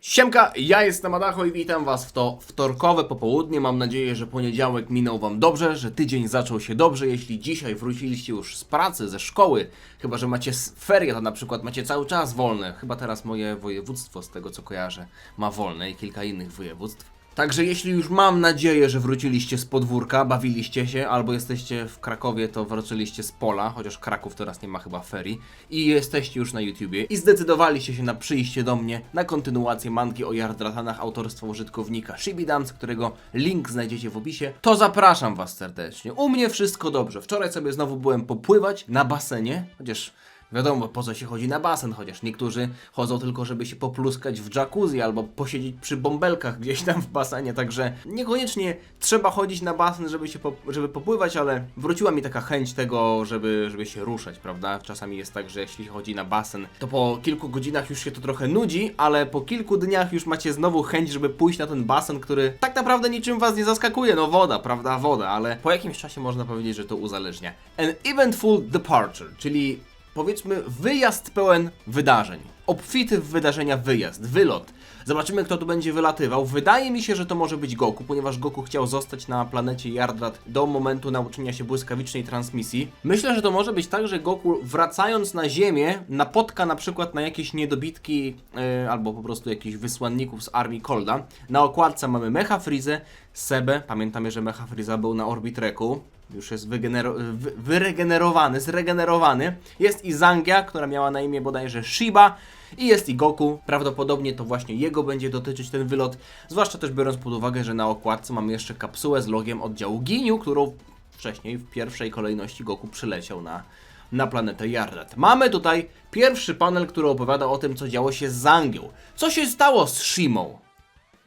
Siemka, ja jestem Adacho i witam Was w to wtorkowe popołudnie. Mam nadzieję, że poniedziałek minął Wam dobrze, że tydzień zaczął się dobrze. Jeśli dzisiaj wróciliście już z pracy, ze szkoły, chyba że macie ferie, to na przykład macie cały czas wolne. Chyba teraz moje województwo, z tego co kojarzę, ma wolne i kilka innych województw. Także jeśli już mam nadzieję, że wróciliście z podwórka, bawiliście się, albo jesteście w Krakowie, to wróciliście z pola, chociaż Kraków teraz nie ma chyba ferii, i jesteście już na YouTubie i zdecydowaliście się na przyjście do mnie na kontynuację mangi o Jardratanach autorstwa użytkownika Shibidams, którego link znajdziecie w opisie, to zapraszam Was serdecznie. U mnie wszystko dobrze. Wczoraj sobie znowu byłem popływać na basenie, chociaż Wiadomo, po co się chodzi na basen, chociaż niektórzy chodzą tylko, żeby się popluskać w jacuzzi albo posiedzieć przy bąbelkach gdzieś tam w basenie, także niekoniecznie trzeba chodzić na basen, żeby się po, żeby popływać, ale wróciła mi taka chęć tego, żeby, żeby się ruszać, prawda? Czasami jest tak, że jeśli chodzi na basen, to po kilku godzinach już się to trochę nudzi, ale po kilku dniach już macie znowu chęć, żeby pójść na ten basen, który tak naprawdę niczym was nie zaskakuje, no woda, prawda? Woda, ale po jakimś czasie można powiedzieć, że to uzależnia. An eventful departure, czyli powiedzmy wyjazd pełen wydarzeń. Obfity w wydarzenia wyjazd, wylot. Zobaczymy, kto tu będzie wylatywał. Wydaje mi się, że to może być Goku, ponieważ Goku chciał zostać na planecie Yardrat do momentu nauczenia się błyskawicznej transmisji. Myślę, że to może być tak, że Goku wracając na Ziemię napotka na przykład na jakieś niedobitki yy, albo po prostu jakichś wysłanników z armii Kolda. Na okładce mamy Mecha Freeze, Sebę. Pamiętamy, że Mecha Freeza był na Orbitreku już jest wyregenerowany, zregenerowany. Jest i Zangia, która miała na imię bodajże Shiba. I jest i Goku. Prawdopodobnie to właśnie jego będzie dotyczyć ten wylot. Zwłaszcza też biorąc pod uwagę, że na okładce mamy jeszcze kapsułę z logiem oddziału Ginyu, którą wcześniej w pierwszej kolejności Goku przyleciał na, na planetę Yardat. Mamy tutaj pierwszy panel, który opowiada o tym, co działo się z Zangią. Co się stało z Shimą?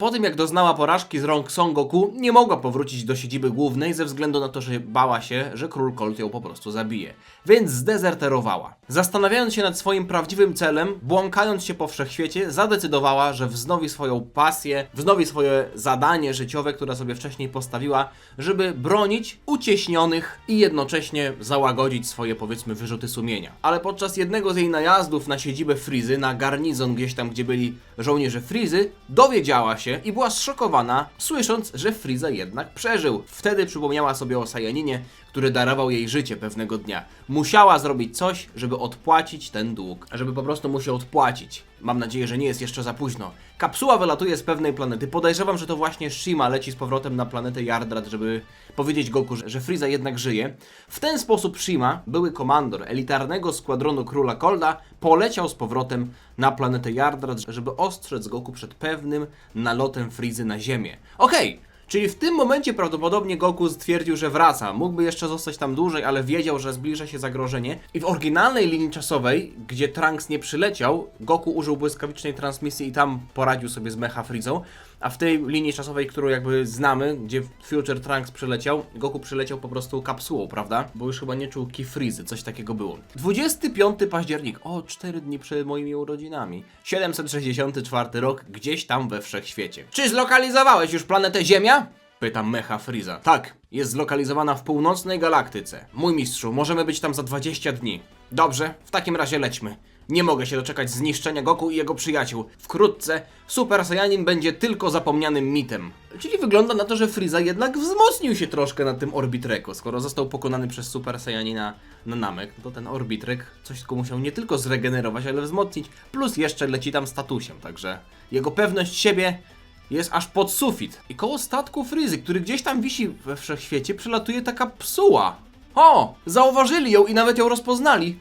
Po tym jak doznała porażki z rąk Son Goku, nie mogła powrócić do siedziby głównej ze względu na to, że bała się, że król Colt ją po prostu zabije. Więc zdezerterowała. Zastanawiając się nad swoim prawdziwym celem, błąkając się po wszechświecie, zadecydowała, że wznowi swoją pasję, wznowi swoje zadanie życiowe, które sobie wcześniej postawiła, żeby bronić ucieśnionych i jednocześnie załagodzić swoje powiedzmy wyrzuty sumienia. Ale podczas jednego z jej najazdów na siedzibę Frizy, na garnizon gdzieś tam, gdzie byli żołnierze Frizy, dowiedziała się i była zszokowana, słysząc, że Friza jednak przeżył. Wtedy przypomniała sobie o Sajaninie, który darował jej życie pewnego dnia. Musiała zrobić coś, żeby odpłacić ten dług. Żeby po prostu mu się odpłacić. Mam nadzieję, że nie jest jeszcze za późno. Kapsuła wylatuje z pewnej planety. Podejrzewam, że to właśnie Shima leci z powrotem na planetę Yardrat, żeby powiedzieć Goku, że, Frieza jednak żyje. W ten sposób Shima, były komandor elitarnego składronu Króla Kolda, poleciał z powrotem na planetę Yardrat, żeby ostrzec Goku przed pewnym nalotem Frizy na Ziemię. Okej, Czyli w tym momencie prawdopodobnie Goku stwierdził, że wraca. Mógłby jeszcze zostać tam dłużej, ale wiedział, że zbliża się zagrożenie. I w oryginalnej linii czasowej, gdzie Trunks nie przyleciał, Goku użył błyskawicznej transmisji i tam poradził sobie z Mecha Freezą. A w tej linii czasowej, którą jakby znamy, gdzie Future Trunks przyleciał, Goku przyleciał po prostu kapsułą, prawda? Bo już chyba nie czuł Ki Freezy, coś takiego było. 25 październik, o 4 dni przed moimi urodzinami. 764 rok, gdzieś tam we wszechświecie. Czy zlokalizowałeś już planetę Ziemia? Pytam Mecha Freeza. Tak, jest zlokalizowana w północnej galaktyce. Mój mistrzu, możemy być tam za 20 dni. Dobrze, w takim razie lećmy. Nie mogę się doczekać zniszczenia Goku i jego przyjaciół. Wkrótce Super Saiyanin będzie tylko zapomnianym mitem. Czyli wygląda na to, że Frieza jednak wzmocnił się troszkę na tym Orbitreku. Skoro został pokonany przez Super Saiyanina na Namek, to ten Orbitrek coś tylko musiał nie tylko zregenerować, ale wzmocnić. Plus jeszcze leci tam statusem, także jego pewność siebie jest aż pod sufit. I koło statku Fryzy, który gdzieś tam wisi we wszechświecie, przylatuje taka psuła. O! Zauważyli ją i nawet ją rozpoznali.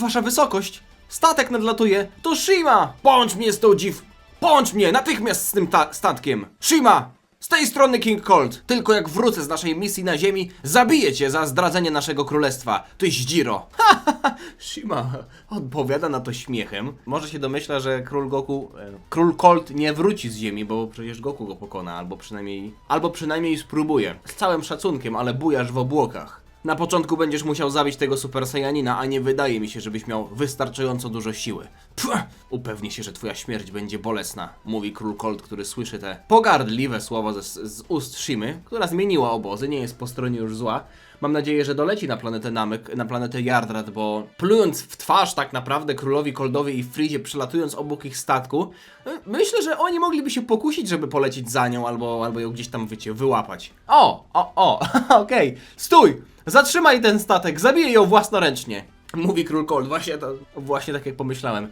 Wasza wysokość, statek nadlatuje. To Shima! Bądź mnie z tą dziw... Bądź mnie natychmiast z tym ta- statkiem. Shima! Z tej strony King Colt. Tylko jak wrócę z naszej misji na ziemi, zabiję cię za zdradzenie naszego królestwa. Ty zdziro. Ha, ha, ha. Shima odpowiada na to śmiechem. Może się domyśla, że król Goku, e, król Colt nie wróci z ziemi, bo przecież Goku go pokona, albo przynajmniej, albo przynajmniej spróbuje. Z całym szacunkiem, ale bujasz w obłokach. Na początku będziesz musiał zabić tego Super Saiyanina, a nie wydaje mi się, żebyś miał wystarczająco dużo siły. Pff, upewnij się, że twoja śmierć będzie bolesna, mówi król Colt, który słyszy te pogardliwe słowa ze, z ust Shimy, która zmieniła obozy, nie jest po stronie już zła. Mam nadzieję, że doleci na planetę Namek, na planetę Yardrat, bo plując w twarz tak naprawdę królowi Koldowi i Frizie, przylatując obok ich statku, y, myślę, że oni mogliby się pokusić, żeby polecieć za nią albo, albo ją gdzieś tam, wiecie, wyłapać. O, o, o, okej, stój! Zatrzymaj ten statek, zabiję ją własnoręcznie! Mówi król Cold, właśnie, to, właśnie tak jak pomyślałem.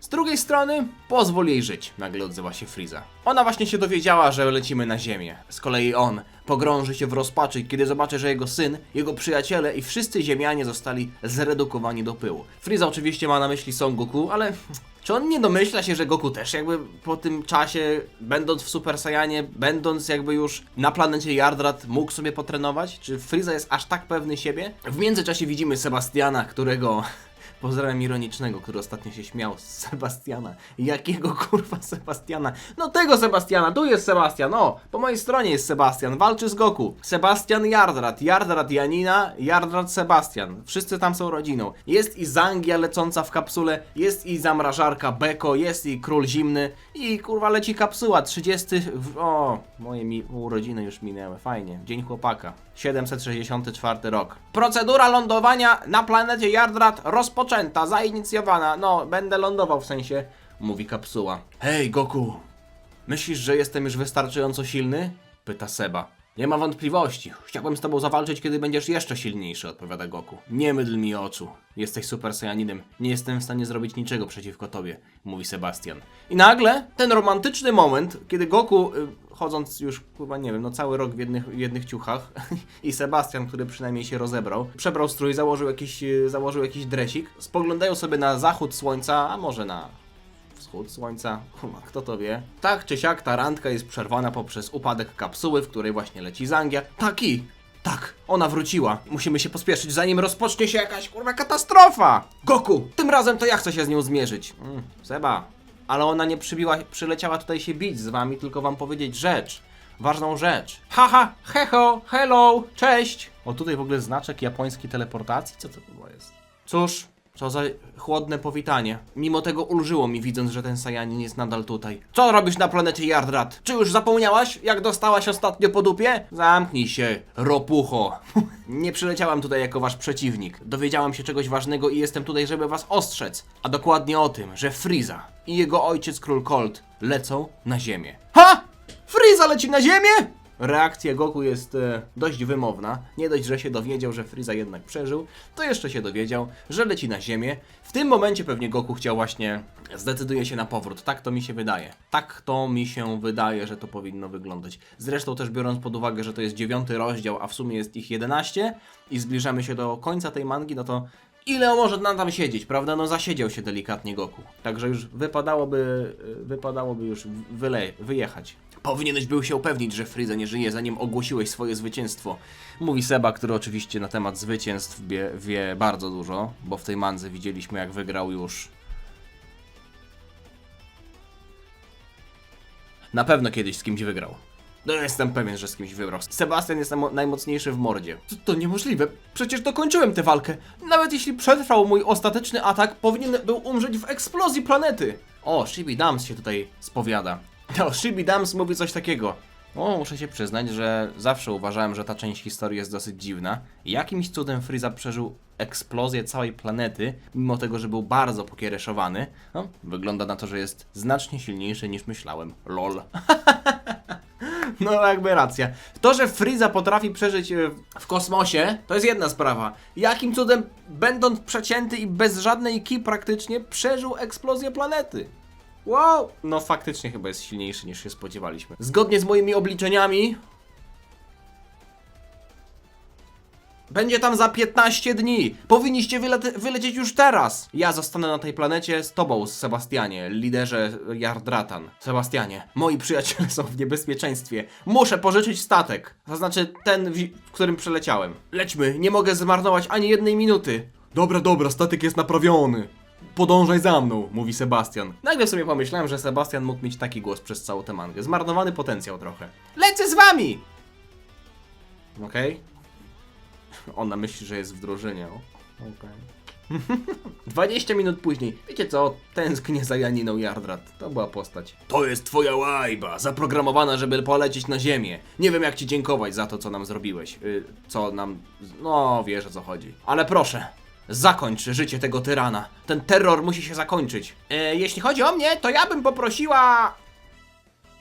Z drugiej strony, pozwól jej żyć, nagle odzywa się Friza. Ona właśnie się dowiedziała, że lecimy na ziemię. Z kolei on pogrąży się w rozpaczy, kiedy zobaczy, że jego syn, jego przyjaciele i wszyscy ziemianie zostali zredukowani do pyłu. Friza oczywiście ma na myśli Son Goku, ale czy on nie domyśla się, że Goku też jakby po tym czasie, będąc w Super Saiyanie, będąc jakby już na planecie Yardrat, mógł sobie potrenować? Czy Friza jest aż tak pewny siebie? W międzyczasie widzimy Sebastiana, którego Pozdrawiam ironicznego, który ostatnio się śmiał z Sebastiana. Jakiego kurwa Sebastiana? No tego Sebastiana, tu jest Sebastian, o! Po mojej stronie jest Sebastian, walczy z Goku. Sebastian Yardrat, Yardrat Janina, Yardrat Sebastian. Wszyscy tam są rodziną. Jest i Zangia lecąca w kapsule, jest i zamrażarka Beko, jest i Król Zimny i kurwa leci kapsuła 30... w- O, moje mi urodziny już minęły, fajnie. Dzień chłopaka. 764 rok. Procedura lądowania na planecie Yardrat rozpoczęta, zainicjowana. No, będę lądował w sensie, mówi kapsuła. Hej, Goku, myślisz, że jestem już wystarczająco silny? Pyta Seba. Nie ma wątpliwości. Chciałbym z tobą zawalczyć, kiedy będziesz jeszcze silniejszy, odpowiada Goku. Nie mydl mi oczu. Jesteś super Saiyaninem. Nie jestem w stanie zrobić niczego przeciwko tobie, mówi Sebastian. I nagle ten romantyczny moment, kiedy Goku, y, chodząc już, chyba nie wiem, no cały rok w jednych, w jednych ciuchach i Sebastian, który przynajmniej się rozebrał, przebrał strój, założył jakiś, y, założył jakiś dresik, spoglądają sobie na zachód słońca, a może na wschód słońca, Chyba, kto to wie. Tak czy siak ta randka jest przerwana poprzez upadek kapsuły, w której właśnie leci Zangia. Taki! Tak, ona wróciła. Musimy się pospieszyć, zanim rozpocznie się jakaś kurwa katastrofa! Goku! Tym razem to ja chcę się z nią zmierzyć. Mm, Seba, ale ona nie przybiła, przyleciała tutaj się bić z wami, tylko wam powiedzieć rzecz. Ważną rzecz. Haha, heho, hello, cześć! O, tutaj w ogóle znaczek japońskiej teleportacji? Co to chyba jest? Cóż, co za chłodne powitanie. Mimo tego ulżyło mi widząc, że ten Sajanin jest nadal tutaj. Co robisz na planecie Yardrat? Czy już zapomniałaś, jak dostałaś ostatnio po dupie? Zamknij się, ropucho. Nie przyleciałam tutaj jako wasz przeciwnik. Dowiedziałam się czegoś ważnego i jestem tutaj, żeby was ostrzec. A dokładnie o tym, że Friza i jego ojciec Król Colt lecą na ziemię. Ha! Friza leci na ziemię? Reakcja Goku jest e, dość wymowna. Nie dość, że się dowiedział, że Friza jednak przeżył, to jeszcze się dowiedział, że leci na ziemię. W tym momencie pewnie Goku chciał właśnie zdecyduje się na powrót. Tak to mi się wydaje. Tak to mi się wydaje, że to powinno wyglądać. Zresztą też biorąc pod uwagę, że to jest dziewiąty rozdział, a w sumie jest ich 11 i zbliżamy się do końca tej mangi, no to ile może nam tam siedzieć, prawda? No zasiedział się delikatnie Goku. Także już wypadałoby, y, wypadałoby już wyle, wyjechać. Powinieneś był się upewnić, że Friza nie żyje, zanim ogłosiłeś swoje zwycięstwo. Mówi Seba, który oczywiście na temat zwycięstw wie, wie bardzo dużo, bo w tej mandze widzieliśmy jak wygrał już Na pewno kiedyś z kimś wygrał. No jestem pewien, że z kimś wybrał. Sebastian jest najmocniejszy w mordzie. To, to niemożliwe. Przecież dokończyłem tę walkę. Nawet jeśli przetrwał mój ostateczny atak, powinien był umrzeć w eksplozji planety. O, Shibi Dams się tutaj spowiada. O, Shibi Dams mówi coś takiego. O, muszę się przyznać, że zawsze uważałem, że ta część historii jest dosyć dziwna. Jakimś cudem Frieza przeżył eksplozję całej planety, mimo tego, że był bardzo pokiereszowany. No, wygląda na to, że jest znacznie silniejszy niż myślałem. LOL. No jakby racja. To, że Frieza potrafi przeżyć e, w kosmosie, to jest jedna sprawa. Jakim cudem, będąc przecięty i bez żadnej ki praktycznie, przeżył eksplozję planety? Wow! No faktycznie chyba jest silniejszy niż się spodziewaliśmy. Zgodnie z moimi obliczeniami... Będzie tam za 15 dni. Powinniście wylete- wylecieć już teraz. Ja zostanę na tej planecie z tobą, Sebastianie, liderze Yardratan. Sebastianie, moi przyjaciele są w niebezpieczeństwie. Muszę pożyczyć statek. To znaczy ten, w w którym przeleciałem. Lećmy, nie mogę zmarnować ani jednej minuty. Dobra, dobra, statek jest naprawiony. Podążaj za mną, mówi Sebastian. Nagle sobie pomyślałem, że Sebastian mógł mieć taki głos przez całą tę mangę. Zmarnowany potencjał trochę. Lecę z wami! Okej. Ona myśli, że jest w drużynie. Okej. 20 minut później. Wiecie co? Tęsknię za Janiną Jardrat. To była postać. To jest twoja łajba, zaprogramowana, żeby polecieć na ziemię. Nie wiem jak ci dziękować za to, co nam zrobiłeś. Y, co nam... No, wiesz o co chodzi. Ale proszę, zakończ życie tego tyrana. Ten terror musi się zakończyć. E, jeśli chodzi o mnie, to ja bym poprosiła...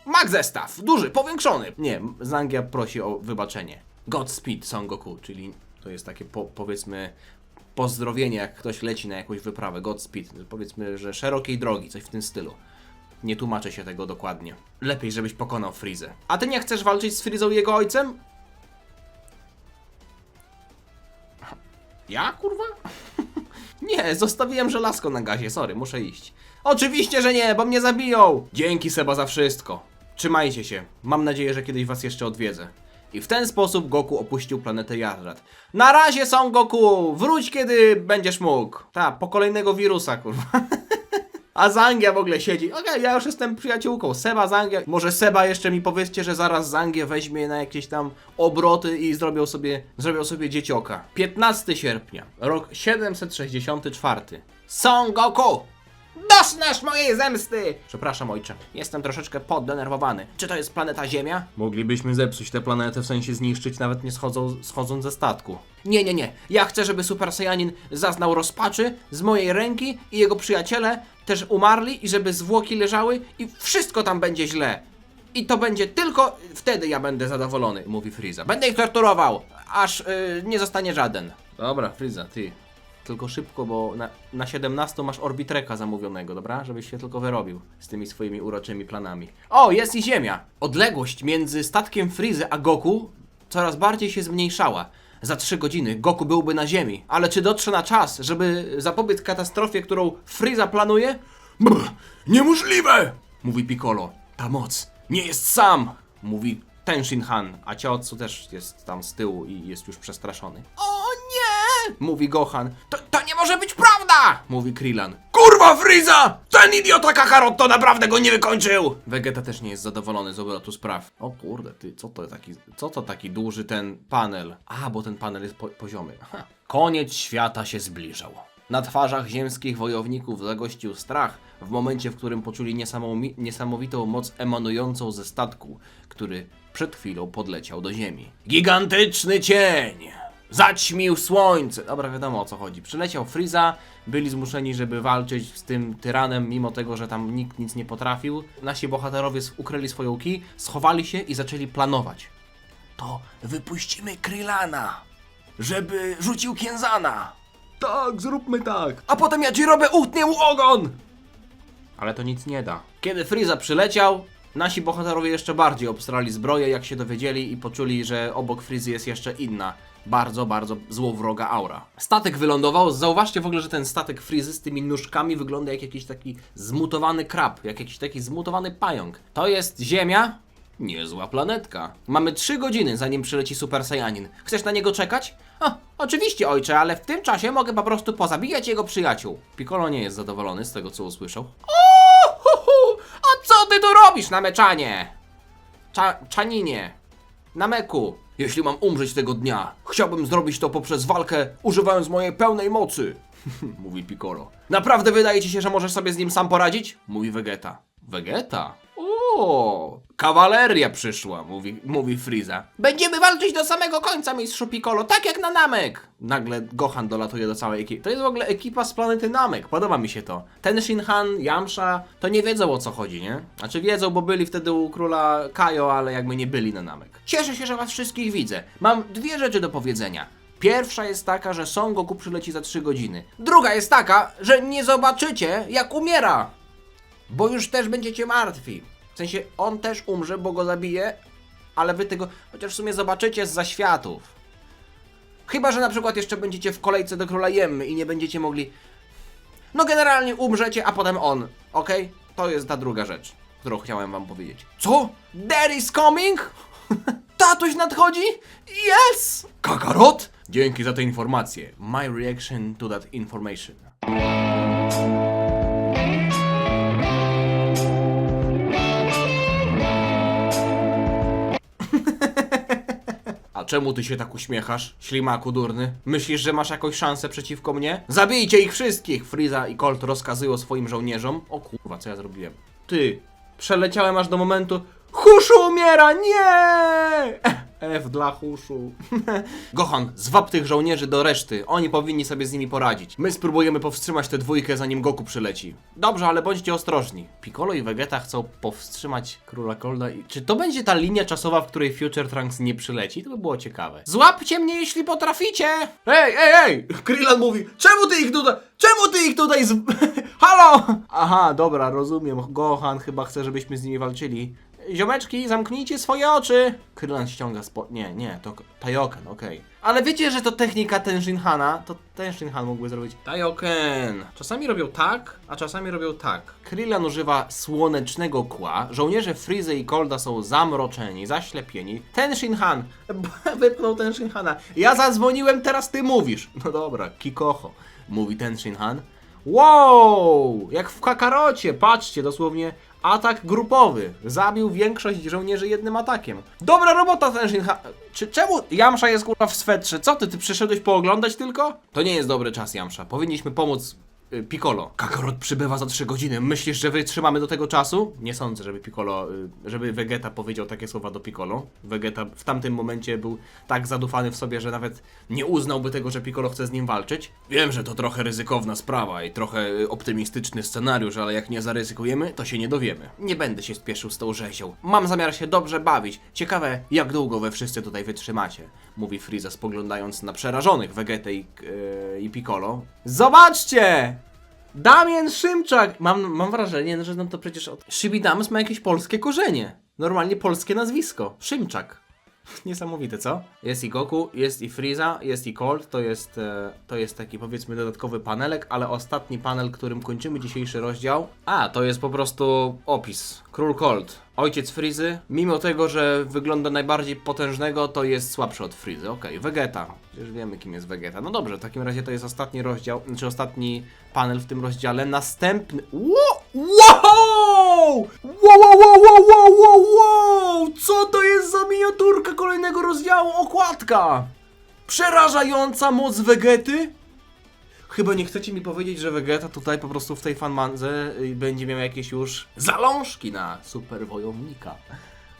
Mag zestaw, duży, powiększony. Nie, Zangia prosi o wybaczenie. Godspeed Son Goku, czyli to jest takie po, powiedzmy pozdrowienie, jak ktoś leci na jakąś wyprawę. Godspeed, powiedzmy, że szerokiej drogi, coś w tym stylu. Nie tłumaczę się tego dokładnie. Lepiej, żebyś pokonał Freezę. A ty nie chcesz walczyć z Freezą i jego ojcem? Ja, kurwa? Nie, zostawiłem żelazko na gazie, sorry, muszę iść. Oczywiście, że nie, bo mnie zabiją! Dzięki Seba za wszystko. Trzymajcie się. Mam nadzieję, że kiedyś was jeszcze odwiedzę. I w ten sposób Goku opuścił planetę Jardrat. Na razie Son Goku! Wróć kiedy będziesz mógł. Ta, po kolejnego wirusa, kurwa. A Zangia w ogóle siedzi. Okej, ja już jestem przyjaciółką. Seba, Zangia. Może Seba jeszcze mi powiedzcie, że zaraz Zangię weźmie na jakieś tam obroty i zrobią sobie, zrobią sobie dziecioka. 15 sierpnia, rok 764. Son Goku! Doznasz mojej zemsty! Przepraszam, ojcze. Jestem troszeczkę poddenerwowany. Czy to jest planeta Ziemia? Moglibyśmy zepsuć tę planetę, w sensie zniszczyć, nawet nie schodzą, schodząc ze statku. Nie, nie, nie. Ja chcę, żeby Super Saiyanin zaznał rozpaczy z mojej ręki i jego przyjaciele też umarli i żeby zwłoki leżały i wszystko tam będzie źle. I to będzie tylko wtedy ja będę zadowolony, mówi Frieza. Będę ich torturował, aż yy, nie zostanie żaden. Dobra, Frieza, ty. Tylko szybko, bo na, na 17 masz Orbitreka zamówionego, dobra? Żebyś się tylko wyrobił z tymi swoimi uroczymi planami. O, jest i Ziemia! Odległość między statkiem Frizy a Goku coraz bardziej się zmniejszała. Za 3 godziny Goku byłby na Ziemi. Ale czy dotrze na czas, żeby zapobiec katastrofie, którą Friza planuje? Brr, niemożliwe! Mówi Piccolo. Ta moc nie jest sam! Mówi Tenshin Han, a Ciaotsu też jest tam z tyłu i jest już przestraszony. O! Mówi Gohan. To, to nie może być prawda! Mówi Krillan. Kurwa Friza! Ten idiota Kakarot to naprawdę go nie wykończył! Vegeta też nie jest zadowolony z obrotu spraw. O kurde, ty, co to taki, co to taki duży ten panel? A, bo ten panel jest po, poziomy. Aha. Koniec świata się zbliżał. Na twarzach ziemskich wojowników zagościł strach w momencie, w którym poczuli niesamowi- niesamowitą moc emanującą ze statku, który przed chwilą podleciał do ziemi. Gigantyczny cień! Zaćmił słońce! Dobra, wiadomo o co chodzi. Przyleciał Friza, byli zmuszeni, żeby walczyć z tym tyranem, mimo tego, że tam nikt nic nie potrafił. Nasi bohaterowie ukryli swoją ki, schowali się i zaczęli planować. To wypuścimy Krillana, żeby rzucił Kienzana. Tak, zróbmy tak. A potem ja Jirobę utnę mu ogon! Ale to nic nie da. Kiedy Frieza przyleciał, nasi bohaterowie jeszcze bardziej obstrali zbroję, jak się dowiedzieli i poczuli, że obok Frizy jest jeszcze inna, bardzo, bardzo złowroga aura. Statek wylądował. Zauważcie w ogóle, że ten statek Frizy z tymi nóżkami wygląda jak jakiś taki zmutowany krab, jak jakiś taki zmutowany pająk. To jest Ziemia? Niezła planetka. Mamy 3 godziny, zanim przyleci Super Saiyanin. Chcesz na niego czekać? O, oczywiście, ojcze, ale w tym czasie mogę po prostu pozabijać jego przyjaciół. Piccolo nie jest zadowolony z tego, co usłyszał. O, a co ty tu robisz na meczanie? Cza, czaninie. Na meku. Jeśli mam umrzeć tego dnia, chciałbym zrobić to poprzez walkę, używając mojej pełnej mocy. Mówi Piccolo. Naprawdę wydaje ci się, że możesz sobie z nim sam poradzić? Mówi Vegeta. Vegeta? Kawaleria przyszła, mówi, mówi Friza. Będziemy walczyć do samego końca, mistrzu Piccolo, tak jak na Namek. Nagle Gohan dolatuje do całej ekipy. To jest w ogóle ekipa z planety Namek, podoba mi się to. Ten Shinhan, Yamcha, to nie wiedzą o co chodzi, nie? Znaczy wiedzą, bo byli wtedy u króla Kajo, ale jakby nie byli na Namek. Cieszę się, że was wszystkich widzę. Mam dwie rzeczy do powiedzenia. Pierwsza jest taka, że Son Goku przyleci za 3 godziny. Druga jest taka, że nie zobaczycie, jak umiera. Bo już też będziecie martwi. W sensie on też umrze, bo go zabije, ale wy tego chociaż w sumie zobaczycie z zaświatów. Chyba, że na przykład jeszcze będziecie w kolejce do króla Jemmy i nie będziecie mogli. No generalnie umrzecie, a potem on, ok? To jest ta druga rzecz, którą chciałem wam powiedzieć. Co? There is coming? Tatuś nadchodzi? Yes! Kakarot? Dzięki za tę informację. My reaction to that information. Czemu ty się tak uśmiechasz, ślimaku durny? Myślisz, że masz jakąś szansę przeciwko mnie? Zabijcie ich wszystkich! Friza i Colt rozkazują swoim żołnierzom. O kurwa, co ja zrobiłem? Ty, przeleciałem aż do momentu. Huszu umiera! Nie! F dla Huszu. Gohan, zwab tych żołnierzy do reszty. Oni powinni sobie z nimi poradzić. My spróbujemy powstrzymać tę dwójkę, zanim Goku przyleci. Dobrze, ale bądźcie ostrożni. Piccolo i Vegeta chcą powstrzymać Króla Kolda i... Czy to będzie ta linia czasowa, w której Future Trunks nie przyleci? To by było ciekawe. Złapcie mnie, jeśli potraficie! Ej, ej, ej! Krillin mówi, czemu ty ich tutaj... Czemu ty ich tutaj z... Halo! Aha, dobra, rozumiem. Gohan chyba chce, żebyśmy z nimi walczyli. Ziomeczki, zamknijcie swoje oczy! Krylan ściąga spo... Nie, nie, to Taioken, okej. Ale wiecie, że to technika Tenshinhana? To Tenshinhan mógłby zrobić Taioken. Czasami robią tak, a czasami robią tak. Krylan używa słonecznego kła, żołnierze Frizy i Kolda są zamroczeni, zaślepieni. Tenshinhan wypchnął Tenshinhana. Ja zadzwoniłem, teraz ty mówisz. No dobra, Kikoho, mówi Tenshinhan. Wow! Jak w Kakarocie, patrzcie, dosłownie atak grupowy. Zabił większość żołnierzy jednym atakiem. Dobra robota, ten Shinha. Czy czemu Jamsza jest kurwa w swetrze? Co ty, ty przyszedłeś pooglądać tylko? To nie jest dobry czas, Jamsza. Powinniśmy pomóc Piccolo. Kakarot przybywa za 3 godziny. Myślisz, że wytrzymamy do tego czasu? Nie sądzę, żeby Piccolo, y, żeby Vegeta powiedział takie słowa do Piccolo. Vegeta w tamtym momencie był tak zadufany w sobie, że nawet nie uznałby tego, że Piccolo chce z nim walczyć. Wiem, że to trochę ryzykowna sprawa i trochę y, optymistyczny scenariusz, ale jak nie zaryzykujemy, to się nie dowiemy. Nie będę się spieszył z tą rzezią. Mam zamiar się dobrze bawić. Ciekawe, jak długo wy wszyscy tutaj wytrzymacie, mówi Frieza spoglądając na przerażonych Vegetę i, yy, i Piccolo. Zobaczcie! Damian Szymczak! Mam, mam wrażenie, że no to przecież od... Shibidams ma jakieś polskie korzenie. Normalnie polskie nazwisko. Szymczak. Niesamowite, co? Jest i Goku, jest i Frieza, jest i Colt, to jest, e, to jest taki powiedzmy dodatkowy panelek, ale ostatni panel, którym kończymy dzisiejszy rozdział, a to jest po prostu opis. Król Colt, ojciec Frizy, mimo tego, że wygląda najbardziej potężnego, to jest słabszy od Frizy. Okej, Vegeta. Przecież wiemy, kim jest Vegeta. No dobrze, w takim razie to jest ostatni rozdział, znaczy ostatni panel w tym rozdziale. Następny... Wow! Wow, wow, wow, wow, wow, wow, wow! Co to jest za miniaturka kolejnego rozdziału? Okładka! Przerażająca moc Vegety? Chyba nie chcecie mi powiedzieć, że Vegeta tutaj po prostu w tej fanmandze y, będzie miał jakieś już zalążki na super wojownika.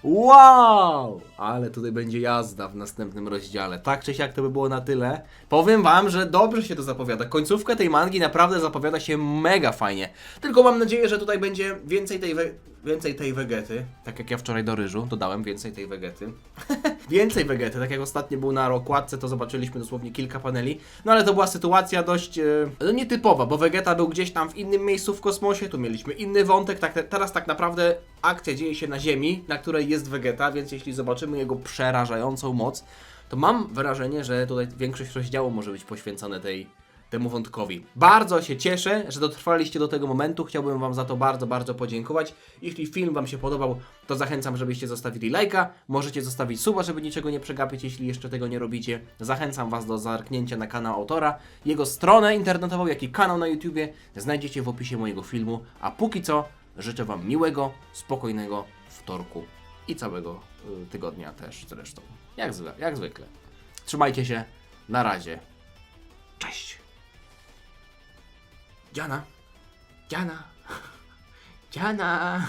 Wow! Ale tutaj będzie jazda w następnym rozdziale. Tak czy siak to by było na tyle. Powiem wam, że dobrze się to zapowiada. Końcówka tej mangi naprawdę zapowiada się mega fajnie. Tylko mam nadzieję, że tutaj będzie więcej tej, we... więcej tej wegety. Tak jak ja wczoraj do ryżu dodałem więcej tej wegety. więcej wegety. Tak jak ostatnio był na okładce, to zobaczyliśmy dosłownie kilka paneli. No ale to była sytuacja dość e, no, nietypowa, bo Vegeta był gdzieś tam w innym miejscu w kosmosie. Tu mieliśmy inny wątek. Tak, teraz tak naprawdę akcja dzieje się na Ziemi, na której jest Vegeta, więc jeśli zobaczymy jego przerażającą moc, to mam wrażenie, że tutaj większość rozdziału może być poświęcone tej, temu wątkowi. Bardzo się cieszę, że dotrwaliście do tego momentu. Chciałbym Wam za to bardzo, bardzo podziękować. Jeśli film Wam się podobał, to zachęcam, żebyście zostawili lajka. Możecie zostawić suba, żeby niczego nie przegapić, jeśli jeszcze tego nie robicie. Zachęcam Was do zerknięcia na kanał autora. Jego stronę internetową, jak i kanał na YouTubie znajdziecie w opisie mojego filmu. A póki co życzę Wam miłego, spokojnego wtorku i całego y, tygodnia też zresztą. Jak, zwe, jak zwykle. Trzymajcie się. Na razie. Cześć. Cana. Cana. Cana.